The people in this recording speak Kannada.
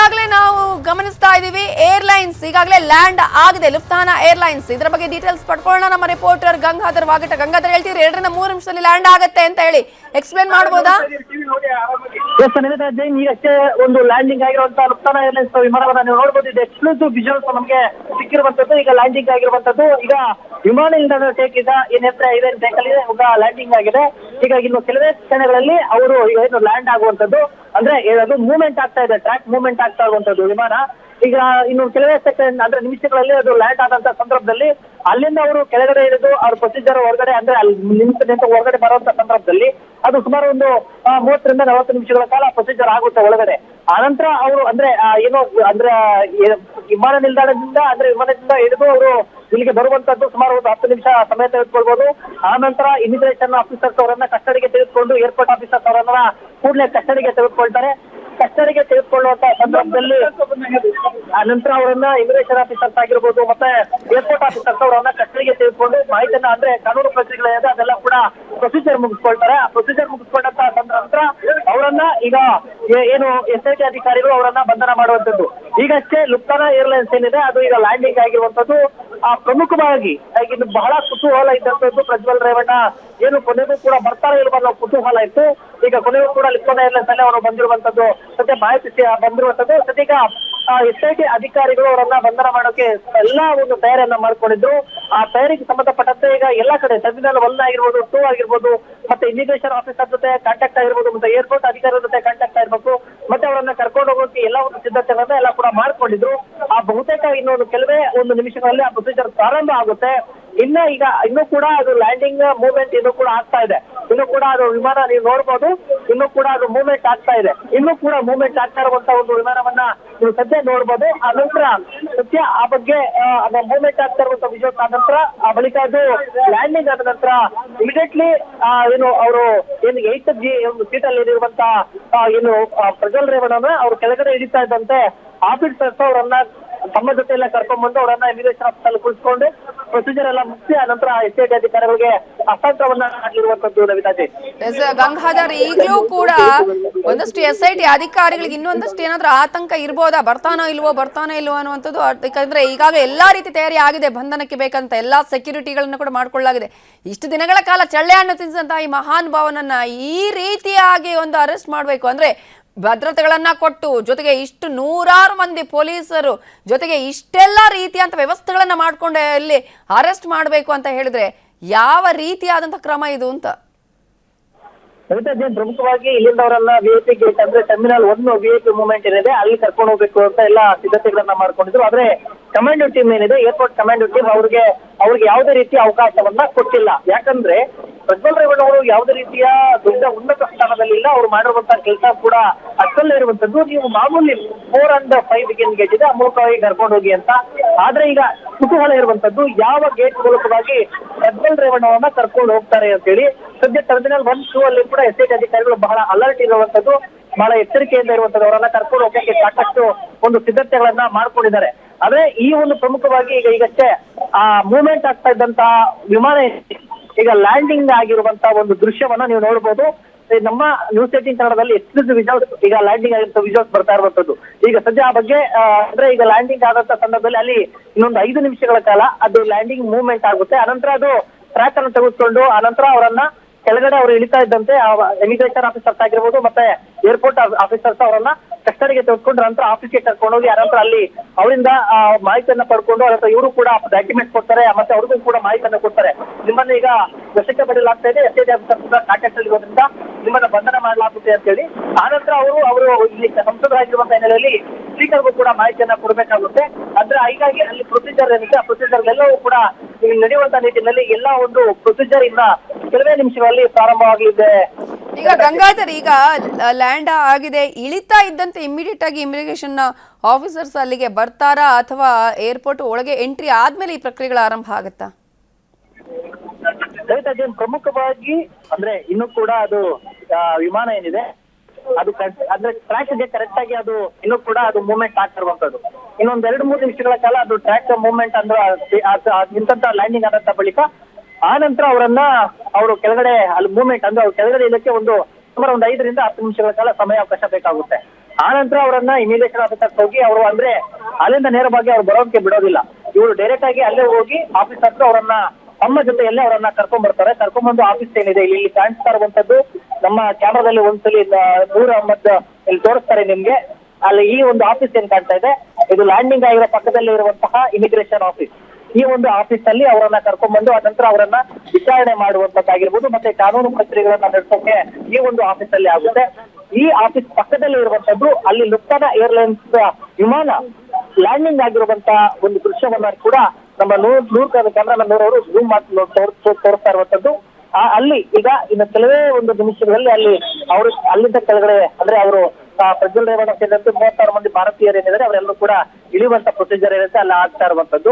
ಈಗಾಗಲೇ ನಾವು ಗಮನಿಸ್ತಾ ಇದ್ದೀವಿ ಏರ್ಲೈನ್ಸ್ ಈಗಾಗಲೇ ಲ್ಯಾಂಡ್ ಆಗಿದೆ ಲುಫ್ತಾನಾ ಏರ್ಲೈನ್ಸ್ ಇದರ ಬಗ್ಗೆ ಡೀಟೇಲ್ಸ್ ಪಡ್ಕೊಳ್ಳೋಣ ನಮ್ಮ ರಿಪೋರ್ಟರ್ ಗಂಗಾಧರ್ ವಾಗಟ. ಗಂಗಾಧರ್ ಹೇಳ್ತೀರಿ ಎರಡರಿಂದ ಮೂರು ನಿಮಿಷದಲ್ಲಿ ಲ್ಯಾಂಡ್ ಆಗುತ್ತೆ ಅಂತ ಹೇಳಿ. ಎಕ್ಸ್ಪ್ಲೇನ್ ಮಾಡಬಹುದಾ ಜೈನ್ ಈಗಷ್ಟೇ ಒಂದು ಲ್ಯಾಂಡಿಂಗ್ ಆಗಿರುವಂತಹ ಲುಪ್ತಾನ ಏರ್ಲೈನ್ಸ್ ವಿಮಾನವನ್ನ ನೀವು ನೋಡಬಹುದು ಇದು ಎಕ್ಸ್ಕ್ಲೂಸಿವ್ ವಿಜುವಲ್ಸ್ ನಮಗೆ ಸಿಕ್ಕಿರುವಂತದ್ದು ಈಗ ಲ್ಯಾಂಡಿಂಗ್ ಆಗಿರುವಂತದ್ದು ಈಗ ವಿಮಾನ ನಿಲ್ದಾಣ ಟೇಕ್ ಈಗ ಏನ್ ಹತ್ರ ಐದೈದು ಟೇಕ್ ಅಲ್ಲಿ ಈಗ ಲ್ಯಾಂಡಿಂಗ್ ಆಗಿದೆ. ಈಗ ಇನ್ನು ಕೆಲವೇ ಕ್ಷಣಗಳಲ್ಲಿ ಅವರು ಈಗ ಏನು ಲ್ಯಾಂಡ್ ಆಗುವಂತದ್ದು ಅಂದ್ರೆ ಅದು ಮೂವ್ಮೆಂಟ್ ಆಗ್ತಾ ಇದೆ ಟ್ರ್ಯಾಕ್ ಮೂವ್ಮೆಂಟ್ ಆಗ್ತಾ ಇರುವಂತದ್ದು ವಿಮಾನ ಈಗ ಇನ್ನು ಕೆಲವೇ ಸೆಕೆಂಡ್ ಅಂದ್ರೆ ನಿಮಿಷಗಳಲ್ಲಿ ಅದು ಲ್ಯಾಂಡ್ ಆದಂತ ಸಂದರ್ಭದಲ್ಲಿ ಅಲ್ಲಿಂದ ಅವರು ಕೆಳಗಡೆ ಇಳಿದು ಅವ್ರ ಪ್ರೊಸೀಜರ್ ಹೊರಗಡೆ, ಅಂದ್ರೆ ಅಲ್ಲಿ ನಿಂತು ಹೊರಗಡೆ ಬರುವಂತ ಸಂದರ್ಭದಲ್ಲಿ ಅದು ಸುಮಾರು ಒಂದು ಮೂವತ್ತರಿಂದ ನಲವತ್ತು ನಿಮಿಷಗಳ ಕಾಲ ಪ್ರೊಸೀಜರ್ ಆಗುತ್ತೆ ಒಳಗಡೆ. ಆನಂತರ ಅವರು, ಅಂದ್ರೆ ಏನೋ, ಅಂದ್ರೆ ವಿಮಾನ ನಿಲ್ದಾಣದಿಂದ, ಅಂದ್ರೆ ವಿಮಾನದಿಂದ ಹಿಡಿದು ಅವರು ಇಲ್ಲಿಗೆ ಬರುವಂತದ್ದು ಸುಮಾರು ಒಂದು ಹತ್ತು ನಿಮಿಷ ಸಮಯ ತೆಗೆದುಕೊಳ್ಬಹುದು ಆನಂತರ ಇಮಿಗ್ರೇಷನ್ ಆಫೀಸರ್ಸ್ ಅವರನ್ನ ಕಸ್ಟಡಿಗೆ ತೆಗೆದುಕೊಂಡು ಏರ್ಪೋರ್ಟ್ ಆಫೀಸರ್ಸ್ ಅವರನ್ನ ಕೂಡಲೇ ಕಸ್ಟಡಿಗೆ ತೆಗೆದುಕೊಳ್ತಾರೆ. ಕಸ್ಟಡಿಗೆ ತೆಗೆದುಕೊಳ್ಳುವಂತ ಸಂದರ್ಭದಲ್ಲಿ ನಂತರ ಅವರನ್ನ ಇಮಿಗ್ರೇಷನ್ ಆಫೀಸರ್ಸ್ ಆಗಿರ್ಬೋದು ಮತ್ತೆ ಏರ್ಪೋರ್ಟ್ ಆಫೀಸರ್ಸ್ ಅವರನ್ನ ಕಸ್ಟಡಿಗೆ ತೆಗೆದುಕೊಂಡು ಮಾಹಿತಿಯನ್ನ ಅಂದ್ರೆ ಕಾನೂನು ಪ್ರಕ್ರಿಯೆಗಳಿದೆ ಅದೆಲ್ಲ ಕೂಡ ಪ್ರೊಸೀಜರ್ ಮುಗಿಸ್ಕೊಳ್ತಾರೆ. ಆ ಪ್ರೊಸೀಜರ್ ಮುಗಿಸ್ಕೊಂಡಂತ ನಂತರ ಅವರನ್ನ ಈಗ ಏನು ಎಸ್ ಐ ಟಿ ಅಧಿಕಾರಿಗಳು ಅವರನ್ನ ಬಂಧನ ಮಾಡುವಂತದ್ದು ಈಗಷ್ಟೇ ಲುಪ್ತಾನ ಏರ್ಲೈನ್ಸ್ ಏನಿದೆ, ಅದು ಈಗ ಲ್ಯಾಂಡಿಂಗ್ ಆಗಿರುವಂತದ್ದು ಆ ಪ್ರಮುಖವಾಗಿ ಇನ್ನು ಇದು ಬಹಳ ಕುತೂಹಲ ಇದ್ದಂಥದ್ದು ಪ್ರಜ್ವಲ್ ರೇವಣ್ಣ. ಏನು ಕೊನೆಗೂ ಕೂಡ ಬರ್ತಾರೆ ಇಲ್ವ ಕುತೂಹಲ ಇತ್ತು. ಈಗ ಕೊನೆಗೂ ಕೂಡ ಲುಪ್ತಾನ ಇಲ್ಲ ಅಲ್ಲಿ ಅವರು ಬಂದಿರುವಂತದ್ದು. ಸದ್ಯ ಮಾಹಿತಿ ಬಂದಿರುವಂತದ್ದು. ಸದ್ಯೀಗ ಎಸ್ ಐ ಟಿ ಅಧಿಕಾರಿಗಳು ಅವರನ್ನ ಬಂಧನ ಮಾಡೋಕೆ ಎಲ್ಲಾ ಒಂದು ತಯಾರಿಯನ್ನ ಮಾಡ್ಕೊಂಡಿದ್ರು. ಆ ತಯಾರಿಗೆ ಸಂಬಂಧಪಟ್ಟಂತೆ ಈಗ ಎಲ್ಲಾ ಕಡೆ ಟರ್ಮಿನಲ್ ಒನ್ ಆಗಿರ್ಬೋದು ಟೂ ಆಗಿರ್ಬೋದು, ಮತ್ತೆ ಇಮಿಗ್ರೇಷನ್ ಆಫೀಸರ್ ಜೊತೆ ಕಾಂಟ್ಯಾಕ್ಟ್ ಆಗಿರ್ಬೋದು, ಮತ್ತೆ ಏರ್ಪೋರ್ಟ್ ಅಧಿಕಾರಿಗಳ ಜೊತೆ ಕಾಂಟ್ಯಾಕ್ಟ್ ಆಗಿರ್ಬೇಕು, ಮತ್ತೆ ಅವರನ್ನ ಕರ್ಕೊಂಡು ಹೋಗೋಕೆ ಎಲ್ಲಾ ಒಂದು ಸಿದ್ಧತೆಗಳನ್ನ ಎಲ್ಲ ಕೂಡ ಮಾಡ್ಕೊಂಡಿದ್ರು. ಆ ಬಹುತೇಕ ಇನ್ನೊಂದು ಕೆಲವೇ ಒಂದು ನಿಮಿಷಗಳಲ್ಲಿ ಆ ಪ್ರೊಸೀಜರ್ ಪ್ರಾರಂಭ ಆಗುತ್ತೆ. ಇನ್ನ ಈಗ ಇನ್ನು ಕೂಡ ಅದು ಲ್ಯಾಂಡಿಂಗ್ ಮೂವ್ಮೆಂಟ್ ಇನ್ನು ಕೂಡ ಆಗ್ತಾ ಇದೆ. ಇನ್ನು ಕೂಡ ಅದು ವಿಮಾನ ನೀವು ನೋಡ್ಬೋದು. ಇನ್ನು ಕೂಡ ಅದು ಮೂವ್ಮೆಂಟ್ ಆಗ್ತಾ ಇದೆ. ಇನ್ನು ಕೂಡ ಮೂವ್ಮೆಂಟ್ ಆಗ್ತಾ ಇರುವಂತ ಒಂದು ವಿಮಾನವನ್ನ ನೀವು ಸದ್ಯ ನೋಡ್ಬೋದು. ಆ ನಂತರ ಸದ್ಯ ಆ ಬಗ್ಗೆ ಮೂವ್ಮೆಂಟ್ ಆಗ್ತಾ ಇರುವಂತ ವಿಷಯ ಆದ ನಂತರ ಆ ಬಳಿಕ ಅದು ಲ್ಯಾಂಡಿಂಗ್ ಆದ ನಂತರ ಇಮಿಡಿಯೇಟ್ಲಿ ಏನು ಅವರು ಏನು ಏಟ್ ಜಿ ಸೀಟ್ ಅಲ್ಲಿ ಇರುವಂತ ಏನು ಪ್ರಜಲ್ ರೇವಣ್ಣನ ಅವ್ರು ಕೆಳಗಡೆ ಹಿಡಿತಾ ಇದ್ದಂತೆ ಆಫೀಸರ್ಸ್ ಅವರನ್ನ ತಮ್ಮ ಜೊತೆ ಎಲ್ಲ ಕರ್ಕೊಂಡ್ಬಂದು ಅವರನ್ನ ಇಮಿಗ್ರೇಷನ್ ಆಫೀಸ್ ಅಲ್ಲಿ ಕುಳಿಸ್ಕೊಂಡು ಪ್ರೊಸೀಜರ್ ಎಲ್ಲ ಮುಗಿಸಿ, ಆ ನಂತರ ಎಸ್ಟೇಟ್ ಅಧಿಕಾರಿಗಳಿಗೆ ಹಸ್ತಾಂತರವನ್ನ ಮಾಡಿರುವಂತದ್ದು ನವಿತಾಜಿ ಗಂಗಾಧರ್, ಈಗಲೂ ಕೂಡ ಒಂದಷ್ಟು ಎಸ್ ಐ ಟಿ ಅಧಿಕಾರಿಗಳಿಗೆ ಇನ್ನೊಂದಷ್ಟು ಏನಾದ್ರೂ ಆತಂಕ ಇರ್ಬೋದಾ? ಬರ್ತಾನೋ ಇಲ್ವೋ ಬರ್ತಾನೋ ಇಲ್ವೋ ಅನ್ನುವಂಥದ್ದು ಯಾಕಂದ್ರೆ ಈಗಾಗಲೇ ಎಲ್ಲಾ ರೀತಿ ತಯಾರಿ ಆಗಿದೆ, ಬಂಧನಕ್ಕೆ ಬೇಕಂತ ಎಲ್ಲಾ ಸೆಕ್ಯೂರಿಟಿಗಳನ್ನ ಕೂಡ ಮಾಡ್ಕೊಳ್ಳಲಾಗಿದೆ. ಇಷ್ಟು ದಿನಗಳ ಕಾಲ ಚಳ್ಳೆ ಹಣ್ಣು ತಿನ್ಸಂತ ಈ ಮಹಾನ್ ಭಾವನನ್ನ ಈ ರೀತಿಯಾಗಿ ಒಂದು ಅರೆಸ್ಟ್ ಮಾಡಬೇಕು ಅಂದ್ರೆ ಭದ್ರತೆಗಳನ್ನ ಕೊಟ್ಟು, ಜೊತೆಗೆ ಇಷ್ಟು ನೂರಾರು ಮಂದಿ ಪೊಲೀಸರು, ಜೊತೆಗೆ ಇಷ್ಟೆಲ್ಲ ರೀತಿಯಂತ ವ್ಯವಸ್ಥೆಗಳನ್ನ ಮಾಡಿಕೊಂಡು ಇಲ್ಲಿ ಅರೆಸ್ಟ್ ಮಾಡಬೇಕು ಅಂತ ಹೇಳಿದ್ರೆ ಯಾವ ರೀತಿಯಾದಂಥ ಕ್ರಮ ಇದು ಅಂತ? ನವಿತಾ ಜೈನ್, ಪ್ರಮುಖವಾಗಿ ಇಲ್ಲಿಂದ VIP V I P gate ಅಂದ್ರೆ ಟರ್ಮಿನಲ್ ಒಂದು ವಿ ಐ ಪಿ ಮೂವ್ಮೆಂಟ್ ಏನಿದೆ, ಅಲ್ಲಿ ಕರ್ಕೊಂಡು ಹೋಗ್ಬೇಕು ಅಂತ ಎಲ್ಲ ಸಿದ್ಧತೆಗಳನ್ನ ಮಾಡ್ಕೊಂಡಿದ್ರು. ಆದ್ರೆ ಕಮಾಂಡೋ ಟೀಮ್ ಏನಿದೆ ಏರ್ಪೋರ್ಟ್ ಕಮಾಂಡೋ ಟೀಮ್ ಅವ್ರಿಗೆ ಅವ್ರಿಗೆ ಯಾವುದೇ ರೀತಿಯ ಅವಕಾಶವನ್ನ ಕೊಟ್ಟಿಲ್ಲ. ಯಾಕಂದ್ರೆ ಪ್ರಜ್ವಲ್ ರೇವಣ್ಣ ಅವರು ಯಾವುದೇ ರೀತಿಯ ದೊಡ್ಡ ಉನ್ನತ ಸ್ಥಾನದಲ್ಲಿ ಇಲ್ಲ. ಅವ್ರು ಮಾಡಿರುವಂತಹ ಕೆಲಸ ಕೂಡ ಅಷ್ಟಲ್ಲೇ ಇರುವಂತದ್ದು ನೀವು ಮಾಮೂಲಿ ಫೋರ್ ಅಂಡ್ ಫೈವ್ ಗೇನ್ ಗೇಟ್ ಇದೆ ಆ ಮೂಲಕವಾಗಿ ಕರ್ಕೊಂಡು ಹೋಗಿ ಅಂತ. ಆದ್ರೆ ಈಗ ಕುತೂಹಲ ಇರುವಂತದ್ದು ಯಾವ ಗೇಟ್ ಮೂಲಕವಾಗಿ ಪ್ರಜ್ವಲ್ ರೇವಣ್ಣವನ್ನ ಕರ್ಕೊಂಡು ಹೋಗ್ತಾರೆ ಅಂತೇಳಿ. ಸದ್ಯ ಟರ್ಮಿನಲ್ ಒನ್ ಟೂ ಅಲ್ಲಿ ಕೂಡ ಎಸ್ ಎಸ್ಟೇಟ್ ಅಧಿಕಾರಿಗಳು ಬಹಳ ಅಲರ್ಟ್ ಇರುವಂತದ್ದು, ಬಹಳ ಎಚ್ಚರಿಕೆಯಿಂದ ಇರುವಂತದ್ದು ಅವರನ್ನ ಕರ್ಕೊಂಡು ಹೋಗಕ್ಕೆ ಸಾಕಷ್ಟು ಒಂದು ಸಿದ್ಧತೆಗಳನ್ನ ಮಾಡ್ಕೊಂಡಿದ್ದಾರೆ. ಆದ್ರೆ ಈ ಒಂದು ಪ್ರಮುಖವಾಗಿ ಈಗ ಈಗಷ್ಟೇ, ಆ ಮೂವ್ಮೆಂಟ್ ಆಗ್ತಾ ಇದ್ದಂತಹ ವಿಮಾನ ಈಗ ಲ್ಯಾಂಡಿಂಗ್ ಆಗಿರುವಂತ ಒಂದು ದೃಶ್ಯವನ್ನ ನೀವು ನೋಡಬಹುದು ನಮ್ಮ ನ್ಯೂಸ್ ಏಟಿನ್ ಕನ್ನಡದಲ್ಲಿ ಎಕ್ಸ್ಕ್ಲೂಸಿವ್ ವಿಜುವಲ್ಸ್ ಈಗ ಲ್ಯಾಂಡಿಂಗ್ ಆಗಿರುವಂತ ವಿಜುವಲ್ಸ್ ಬರ್ತಾ ಇರುವಂತದ್ದು. ಈಗ ಸದ್ಯ ಆ ಬಗ್ಗೆ ಅಂದ್ರೆ ಈಗ ಲ್ಯಾಂಡಿಂಗ್ ಆದಂತ ಸಂದರ್ಭದಲ್ಲಿ ಅಲ್ಲಿ ಇನ್ನೊಂದು ಐದು ನಿಮಿಷಗಳ ಕಾಲ ಅದು ಲ್ಯಾಂಡಿಂಗ್ ಮೂವ್ಮೆಂಟ್ ಆಗುತ್ತೆ. ಅನಂತರ ಅದು ಟ್ರ್ಯಾಕ್ ಅನ್ನು ತೆಗೆದುಕೊಂಡು ಅನಂತರ ಅವರನ್ನ ಕೆಳಗಡೆ ಅವರು ಇಳಿತಾ ಇದ್ದಂತೆ ಇಮಿಗ್ರೇಷನ್ ಆಫೀಸರ್ಸ್ ಆಗಿರ್ಬೋದು, ಮತ್ತೆ ಏರ್ಪೋರ್ಟ್ ಆಫೀಸರ್ಸ್ ಅವರನ್ನ ಕಸ್ಟಡಿಗೆ ತೆಗೆದುಕೊಂಡು ನಂತರ ಆಫೀಸ್ಗೆ ಕರ್ಕೊಂಡು ಹೋಗಿ ಅನಂತರ ಅಲ್ಲಿ ಅವರಿಂದ ಮಾಹಿತಿಯನ್ನ ಪಡ್ಕೊಂಡು ಅನಂತರ ಇವರು ಕೂಡ ಡಾಕ್ಯುಮೆಂಟ್ ಕೊಡ್ತಾರೆ, ಮತ್ತೆ ಅವ್ರಿಗೂ ಕೂಡ ಮಾಹಿತಿಯನ್ನ ಕೊಡ್ತಾರೆ. ನಿಮ್ಮನ್ನ ಈಗ ವಶಕ್ಕೆ ಪಡೆಯಲಾಗ್ತಾ ಇದೆ, ಎಸ್ ಆಫೀಸರ್ ಕೂಡ ಕಾಂಟ್ಯಾಕ್ಟ್ ಇರೋದ್ರಿಂದ ನಿಮ್ಮನ್ನ ಬಂಧನ ಮಾಡಲಾಗುತ್ತೆ ಅಂತ ಹೇಳಿ ಆನಂತರ ಅವರು ಅವರು ಇಲ್ಲಿ ಸಂಸದರಾಗಿರುವಂತಹ ಹಿನ್ನೆಲೆಯಲ್ಲಿ ಸ್ಪೀಕರ್ಗೂ ಕೂಡ ಮಾಹಿತಿಯನ್ನ ಕೊಡಬೇಕಾಗುತ್ತೆ. ಅಂದ್ರೆ ಹೀಗಾಗಿ ಅಲ್ಲಿ ಪ್ರೊಸೀಜರ್ ಏನಿದೆ, ಆ ಪ್ರೊಸೀಜರ್ ಎಲ್ಲವೂ ಕೂಡ ಇಲ್ಲಿ ನಡೆಯುವಂತ ನಿಟ್ಟಿನಲ್ಲಿ ಎಲ್ಲ ಒಂದು ಪ್ರೊಸೀಜರ್ ಇನ್ನ ಕೆಲವೇ ನಿಮಿಷಗಳಲ್ಲಿ ಪ್ರಾರಂಭವಾಗಲಿದೆ ಈಗ ಗಂಗಾಧರ್ ಈಗ ಲ್ಯಾಂಡ್ ಆಗಿದೆ. ಇಳಿತಾ ಇದ್ದಂತೆ ಇಮಿಡಿಯೇಟ್ ಆಗಿ ಇಮಿಗ್ರೇಷನ್ ಆಫೀಸರ್ಸ್ ಅಲ್ಲಿಗೆ ಬರ್ತಾರಾ ಅಥವಾ ಏರ್ಪೋರ್ಟ್ ಒಳಗೆ ಎಂಟ್ರಿ ಆದ್ಮೇಲೆ ಈ ಪ್ರಕ್ರಿಯೆಗಳು ಆರಂಭ ಆಗುತ್ತಾ? ಜೈನ್ ಪ್ರಮುಖವಾಗಿ ಅಂದ್ರೆ ಇನ್ನು ಕೂಡ ಅದು ವಿಮಾನ ಏನಿದೆ ಅದು ಅಂದ್ರೆ ಟ್ರ್ಯಾಕ್ಗೆ ಕರೆಕ್ಟ್ ಆಗಿ ಅದು ಇನ್ನು ಕೂಡ ಅದು ಮೂವ್ಮೆಂಟ್ ಆಗ್ತಿರುವಂತದ್ದು ಇನ್ನೊಂದ್ ಎರಡು ಮೂರು ನಿಮಿಷಗಳ ಕಾಲ ಅದು ಟ್ರ್ಯಾಕ್ ಮೂವ್ಮೆಂಟ್ ಅಂದ್ರೆ ನಿಂತ ಲ್ಯಾಂಡಿಂಗ್ ಆದಂತ ಬಳಿಕ ಆ ನಂತರ ಅವರನ್ನ ಅವರು ಕೆಳಗಡೆ, ಅಲ್ಲಿ ಮೂವ್ಮೆಂಟ್ ಅಂದ್ರೆ ಅವ್ರು ಕೆಳಗಡೆ ಇಲ್ಲಕ್ಕೆ ಒಂದು ಸುಮಾರು ಒಂದು ಐದರಿಂದ ಹತ್ತು ನಿಮಿಷಗಳ ಕಾಲ ಸಮಯಾವಕಾಶ ಬೇಕಾಗುತ್ತೆ. ಆ ನಂತರ ಅವರನ್ನ ಇಮಿಗ್ರೇಷನ್ ಆಫೀಸರ್ ಹೋಗಿ ಅವರು ಅಂದ್ರೆ ಅಲ್ಲಿಂದ ನೇರವಾಗಿ ಅವ್ರು ಬರೋಕೆ ಬಿಡೋದಿಲ್ಲ. ಇವರು ಡೈರೆಕ್ಟ್ ಆಗಿ ಅಲ್ಲೇ ಹೋಗಿ ಆಫೀಸ್ ಹತ್ರ ಅವರನ್ನ, ತಮ್ಮ ಜೊತೆಯಲ್ಲೇ ಅವರನ್ನ ಕರ್ಕೊಂಡ್ ಬರ್ತಾರೆ. ಕರ್ಕೊಂಡ್ ಬಂದು ಆಫೀಸ್ ಏನಿದೆ? ಇಲ್ಲಿ ಕಾಣಿಸ್ತಾ ಇರುವಂತದ್ದು ನಮ್ಮ ಕ್ಯಾಮ್ರಾದಲ್ಲಿ ಒಂದ್ಸಲಿ ನೂರ ಅಹಮದ್ ಇಲ್ಲಿ ತೋರಿಸ್ತಾರೆ ನಿಮ್ಗೆ. ಅಲ್ಲಿ ಈ ಒಂದು ಆಫೀಸ್ ಏನ್ ಕಾಣ್ತಾ ಇದೆ? ಇದು ಲ್ಯಾಂಡಿಂಗ್ ಆಗಿರೋ ಪಕ್ಕದಲ್ಲಿ ಇರುವಂತಹ ಇಮಿಗ್ರೇಷನ್ ಆಫೀಸ್ ಈ ಒಂದು ಆಫೀಸ್ ಅಲ್ಲಿ ಅವರನ್ನ ಕರ್ಕೊಂಡ್ಬಂದು, ಆ ನಂತರ ಅವರನ್ನ ವಿಚಾರಣೆ ಮಾಡುವಂತದ್ದಾಗಿರ್ಬೋದು, ಮತ್ತೆ ಕಾನೂನು ಪ್ರಕ್ರಿಯೆಗಳನ್ನ ನಡೆಸೋಕೆ ಈ ಒಂದು ಆಫೀಸ್ ಅಲ್ಲಿ ಆಗುತ್ತೆ. ಈ ಆಫೀಸ್ ಪಕ್ಕದಲ್ಲಿ ಇರುವಂತದ್ದು, ಅಲ್ಲಿ ಲುಪ್ತಾನ ಏರ್ಲೈನ್ಸ್ ವಿಮಾನ ಲ್ಯಾಂಡಿಂಗ್ ಆಗಿರುವಂತ ಒಂದು ದೃಶ್ಯವನ್ನ ಕೂಡ ನಮ್ಮ ನೂರ್ ನೂರ್ ಕ್ಯಾಮ್ರಾ ನೂರವರು ಜೂಮ್ ಮಾಡಿ ತೋರಿಸ್ತಾ ಇರುವಂತದ್ದು. ಅಲ್ಲಿ ಈಗ ಇನ್ನು ಕೆಲವೇ ಒಂದು ನಿಮಿಷಗಳಲ್ಲಿ ಅಲ್ಲಿ ಅವರು ಅಲ್ಲಿಂದ ಕೆಳಗಡೆ, ಅಂದ್ರೆ ಅವರು ಪ್ರಜ್ವಲ್ ರೇವಣ್ಣ ಸೇರಿದಂತೆ ಮೂವತ್ತಾರು ಮಂದಿ ಭಾರತೀಯರು ಏನಿದ್ದಾರೆ, ಅವರೆಲ್ಲರೂ ಕೂಡ ಇಳಿಯುವಂತ ಪ್ರೊಸೀಜರ್ ಏನಿದೆ, ಅಲ್ಲಿ ಆಗ್ತಾ ಇರುವಂತದ್ದು.